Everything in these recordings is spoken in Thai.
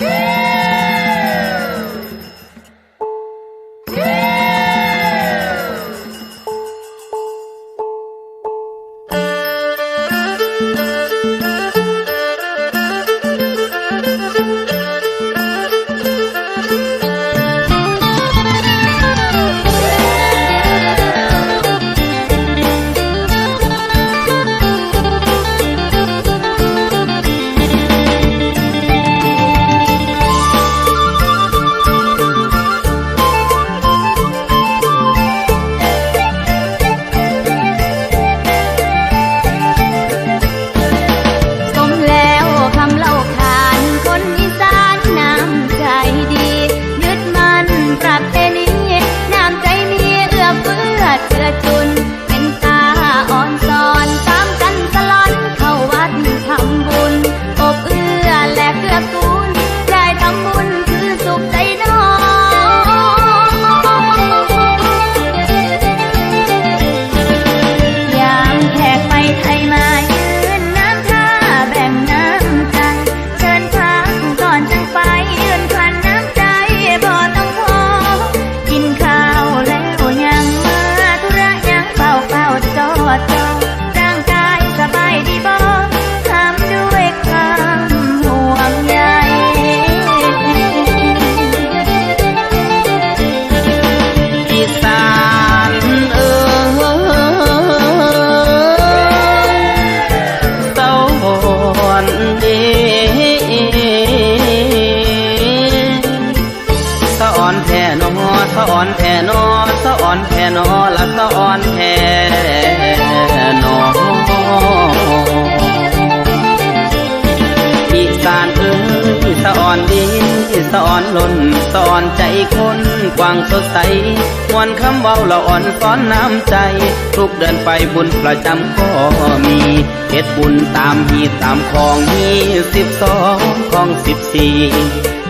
Yeah. อนแท่นอสะอ่อนแท่นอละสะอ่อนแท่นออีสานเอ้ยสะอ่อนดีสะอ่อนล้นสะอ่อนใจคนกว้างสดใสมวนคำเว้าละอ่อนซ้อนน้ำใจ ทุกเดินไปบุญประจำก็มีเฮ็ดบุญตามฮีตามของฮีสิบสองของสิบสี่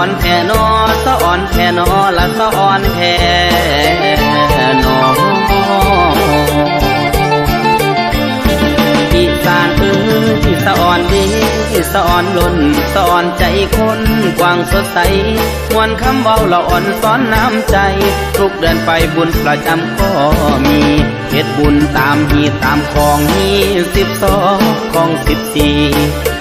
อ่อนแท่นอสะอ่อนแท่นอละสะอ่อนแท่นออีสานเอ้ยสะอ่อนดีสะอ่อนล้นสะอ่อนใจคนกว้างสดใสมวนคำเบาละอ่อนซ้อนน้ำใจ ทุกเดินไปบุญประจำก็มีเฮ็ดบุญตามฮีตามของฮีสิบสองของสิบสี่